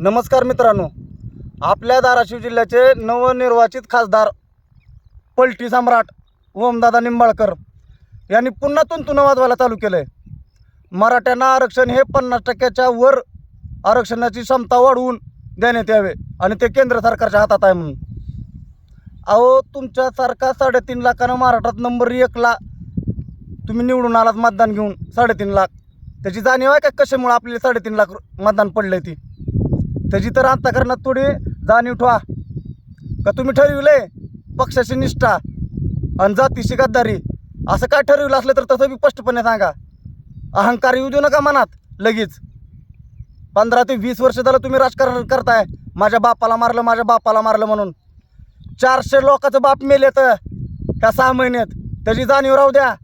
नमस्कार मित्रांनो. आपल्या धाराशिव जिल्ह्याचे नवनिर्वाचित खासदार पलटी सम्राट ओमदादा निंबाळकर यांनी पुन्हा तुंतुन वाजवायला चालू केलं आहे मराठ्यांना आरक्षण हे पन्नास टक्क्याच्या वर आरक्षणाची क्षमता वाढवून देण्यात यावे आणि ते केंद्र सरकारच्या हातात आहे म्हणून. अहो तुमच्यासारखा साडेतीन लाखानं महाराष्ट्रात नंबर एकला तुम्ही निवडून आलात मतदान घेऊन साडेतीन लाख. त्याची जाणीव आहे का कशामुळे आपल्याला साडेतीन लाख रु- मतदान आहे ती? त्याची तर अंतकरणात थोडी जाणीव ठेवा. का तुम्ही ठरविले पक्षाची निष्ठा आणि जातीची गद्दारी. असं काय ठरविलं असलं तर तसं बी स्पष्टपणे सांगा. अहंकार येऊ देऊ नका मनात लगेच. पंधरा ते वीस वर्ष झालं तुम्ही राजकारण करताय. माझ्या बापाला मारलं माझ्या बापाला मारलं म्हणून. चारशे लोकांचं बाप मेले तर ह्या सहा महिन्यात. त्याची जाणीव राहू द्या.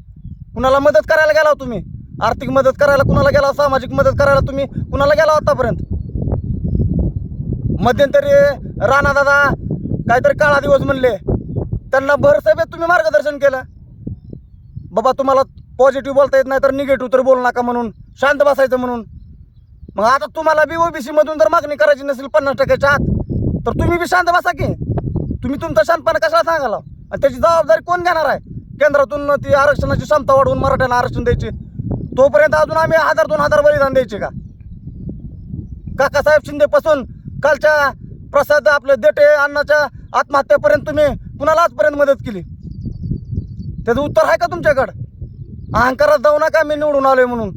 कुणाला मदत करायला गेला हो तुम्ही? आर्थिक मदत करायला कुणाला गेला हो? सामाजिक मदत करायला तुम्ही? कुणाला गेला हो आतापर्यंत? मध्यंतरी राणा दादा काहीतरी काळा दिवस म्हणले. त्यांना भरसभेत तुम्ही मार्गदर्शन केलं. बाबा तुम्हाला पॉझिटिव्ह बोलता येत नाही तर निगेटिव्ह तर बोलू नका म्हणून शांत बसायचं म्हणून. मग आता तुम्हाला बी ओ बी सीमधून जर मागणी करायची नसेल पन्नास टक्क्याच्या आत तर तुम्ही बी शांत बसा की. तुम्ही तुमचा शांतपणा कशाला सांगाला आणि त्याची जबाबदारी कोण घेणार आहे? केंद्रातून ती आरक्षणाची क्षमता वाढवून मराठ्यांना आरक्षण द्यायची. तोपर्यंत अजून आम्ही हजार दोन हजार बलिदान द्यायचे का? काकासाहेब शिंदेपासून कालच्या प्रसाद आपलं देटे अण्णाच्या आत्महत्येपर्यंत तुम्ही कुणाला आजपर्यंत मदत केली? त्याचं उत्तर आहे का तुमच्याकडं? अहंकारात जाऊ नका मी निवडून आलोय म्हणून.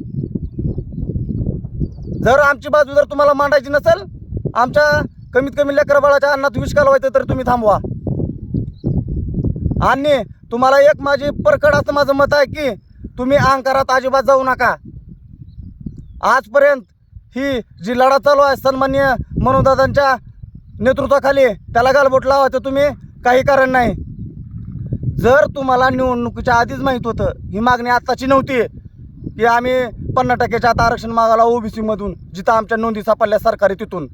जर आमची बाजू जर तुम्हाला मांडायची नसेल आमच्या कमीत कमी लेकर बाळाच्या अन्नात विष घालवायचं तर तुम्ही थांबवा. आणि तुम्हाला एक माझी परखड असं माझं मत आहे की तुम्ही अहंकारात अजिबात जाऊ नका. आजपर्यंत ही जी लढा चालू आहे सन्मान्य मनोदादांच्या नेतृत्वाखाली त्याला गालबोट लावायचं तुम्ही काही कारण नाही. जर तुम्हाला निवडणुकीच्या आधीच माहीत होतं ही मागणी आत्ताची नव्हती की आम्ही पन्नास टक्क्याच्या आता आरक्षण मागायला ओबीसीमधून जिथं आमच्या नोंदी सापडल्या सरकारी तिथून.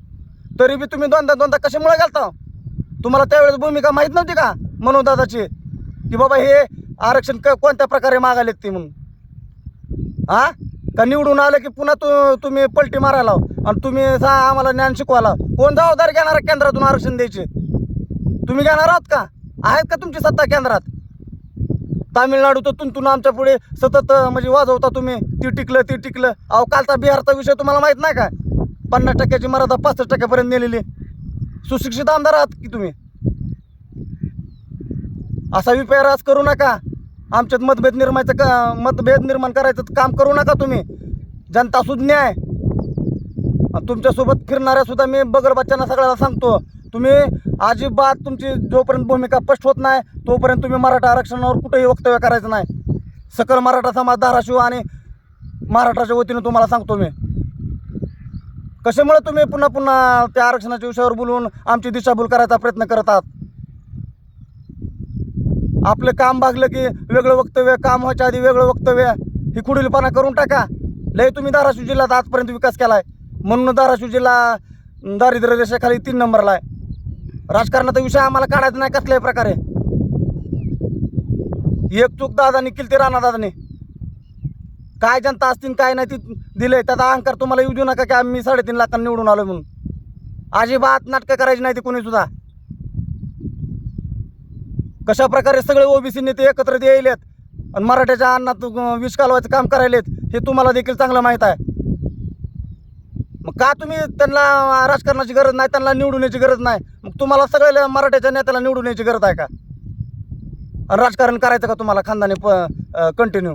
तरी बी तुम्ही दोनदा दोनदा कशामुळे घालता? तुम्हाला त्यावेळेस भूमिका माहीत नव्हती का मनोदादाची? की बाबा हे आरक्षण क कोणत्या प्रकारे मागायलेत ते म्हणून? हा का निवडून आलं की पुन्हा तू तुम्ही पलटी मारायला आणि तुम्ही सा आम्हाला ज्ञान शिकवायला कोण जबाबदारी घेणार केंद्रातून आरक्षण द्यायचे? तुम्ही घेणार आहात का? आहेत का तुमची सत्ता केंद्रात? तामिळनाडू तर तुमतून आमच्या पुढे सतत म्हणजे वाजवता तुम्ही. ती टिकलं ती टिकलं. अहो कालचा बिहारचा विषय तुम्हाला माहीत नाही का? पन्नास टक्क्याची मर्यादा पासष्ट टक्क्यापर्यंत नेलेली. सुशिक्षित आमदार आहात की तुम्ही? असा विपेरास करू नका. आमच्यात मतभेद निर्माणचं का मतभेद निर्माण करायचं काम करू नका तुम्ही. जनता सुज्ञ आहे तुमच्यासोबत फिरणाऱ्या सुद्धा मी बगल बच्चांना सगळ्याला सांगतो. तुम्ही अजिबात तुमची जोपर्यंत भूमिका स्पष्ट होत नाही तोपर्यंत तुम्ही मराठा आरक्षणावर कुठेही वक्तव्य करायचं नाही. सकल मराठा समाज धाराशिव आणि महाराष्ट्राच्या वतीनं तुम्हाला सांगतो मी. कशामुळे तुम्ही पुन्हा पुन्हा त्या आरक्षणाच्या विषयावर बोलून आमची दिशाभूल करायचा प्रयत्न करत आहात? आपलं काम भागलं की वेगळं वक्तव्य काम व्हायच्या आधी वेगळं वक्तव्य ही कुडीलपणा करून टाका. लय तुम्ही धाराशिव जिल्ह्यात आजपर्यंत विकास केला आहे म्हणून धाराशिव जिल्हा दारिद्र्य रेषेखाली तीन नंबरला आहे. राजकारणाचा विषय आम्हाला काढायचा नाही कसल्याही प्रकारे. एक चूक दादानी केली ते राणा दादाने. काय जनता असतील काय नाही ती दिलंय. त्याचा अहंकार तुम्हाला येऊ देऊ नका की आम्ही साडेतीन लाखांनी निवडून आलो म्हणून. अजिबात नाटकं करायची नाही ती कोणी सुद्धा. कशा प्रकारे सगळे ओबीसी नेते एकत्र यायलेत आणि मराठ्याच्या अन्नात विष कालवायचं काम करायलेत हे तुम्हाला देखील चांगलं माहीत आहे. मग का तुम्ही त्यांना राजकारणाची गरज नाही त्यांना निवडून यायची गरज नाही? मग तुम्हाला सगळ्या मराठ्याच्या नेत्याला निवडून यायची गरज आहे का? आणि राजकारण करायचं का तुम्हाला खानदानी प कंटिन्यू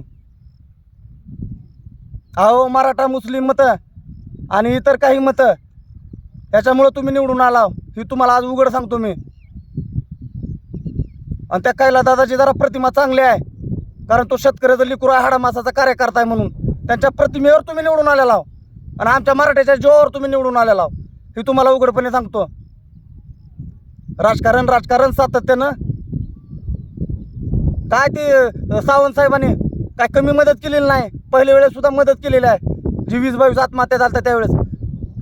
अहो मराठा मुस्लिम मतं आणि इतर काही मतं याच्यामुळं तुम्ही निवडून आला ही तुम्हाला आज उघड सांगतो मी. आणि त्या कैला दादाची जरा प्रतिमा चांगली आहे. कारण तो शेतकऱ्याचा लिकुरा हाडा मासाचा कार्यकर्ता आहे म्हणून. त्यांच्या प्रतिमेवर तुम्ही निवडून आलेला आहो. आणि आमच्या मराठ्याच्या जोवर तुम्ही निवडून आलेला आहो. हे तुम्हाला उघडपणे सांगतो. राजकारण राजकारण सातत्यानं. काय ते सावंत साहेबांनी काय कमी मदत केलेली नाही. पहिल्या वेळेस सुद्धा मदत केलेली आहे. जी वीस बावीस आत्महत्या झाल्या त्यावेळेस.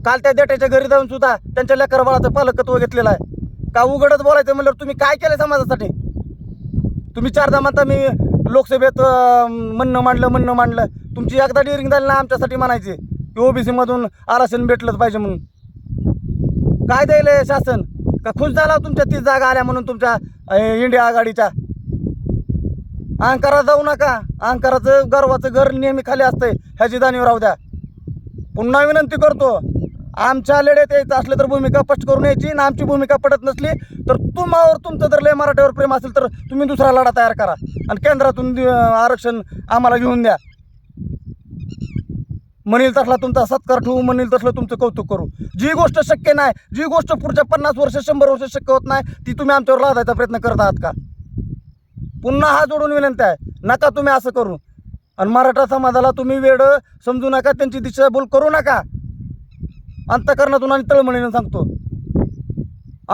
काल त्या देट्याच्या घरी जाऊन सुद्धा त्यांच्या लेकरबाळाचं पालकत्व घेतलेलं आहे. का उघडच बोलायचं म्हणल्यावर तुम्ही काय केलं समाजासाठी? तुम्ही चारदा म्हणता मी लोकसभेत म्हणणं मांडलं म्हणणं मांडलं. तुमची एकदा डिअरिंग झाली ना आमच्यासाठी म्हणायची. की ओबीसीमधून आरक्षण भेटलंच पाहिजे म्हणून. काय द्यायला शासन. का खुश झाला तुमच्या तीस जागा आल्या म्हणून तुमच्या इंडिया आघाडीच्या? अहंकारात जाऊ नका. अहंकाराचं गर्वाचं घर नेहमी खाली असतंय. ह्याची जाणीव राहू द्या. पुन्हा विनंती करतो. आमच्या लढ्यात यायचं असलं तर भूमिका स्पष्ट करून यायची आणि आमची भूमिका पडत नसली तर तुम्हावर तुमचं जर लय मराठीवर प्रेम असेल तर तुम्ही दुसरा लढा तयार करा. आणि केंद्रातून आरक्षण आम्हाला घेऊन द्या. म्हणील तसला तुमचा सत्कार ठेवू म्हणील तसलं तुमचं कौतुक करू. जी गोष्ट शक्य नाही जी गोष्ट पुढच्या पन्नास वर्ष शंभर वर्ष शक्य होत नाही ती तुम्ही आमच्यावर लादायचा प्रयत्न करत आहात का? पुन्हा हा जोडून विनंती आहे नका तुम्ही असं करू. आणि मराठा समाजाला तुम्ही वेळ समजू नका त्यांची दिशाभूल करू नका. अंतकरणातून आणि तळमळीनं सांगतो.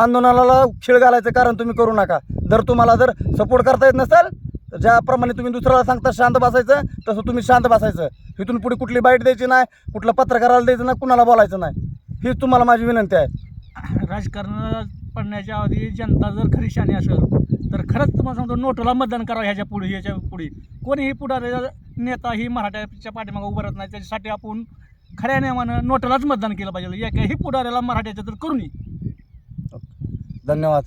आंदोलनाला खेळ घालायचं कारण तुम्ही करू नका. जर तुम्हाला जर सपोर्ट करता येत नसेल तर ज्याप्रमाणे तुम्ही दुसऱ्याला सांगता शांत बसायचं तसं तुम्ही शांत बसायचं. इथून पुढे कुठली बाईट द्यायची नाही कुठलं पत्रकाराला द्यायचं नाही कुणाला बोलायचं नाही. हीच तुम्हाला माझी विनंती आहे. राजकारणात पडण्याच्या आधी जनता जर खरी शाणी असेल तर खरंच तुम्हाला सांगतो नोटला मतदान करा ह्याच्या पुढे ह्याच्या पुढे. कोणीही पुढारी नेता ही मराठ्याच्या पाठीमागं उभं राहत नाही त्याच्यासाठी आपण खऱ्या नियमानं नोटालाच मतदान केलं पाहिजे. एकाही पुढाऱ्याला मराठ्याच्या तर करू नये. धन्यवाद.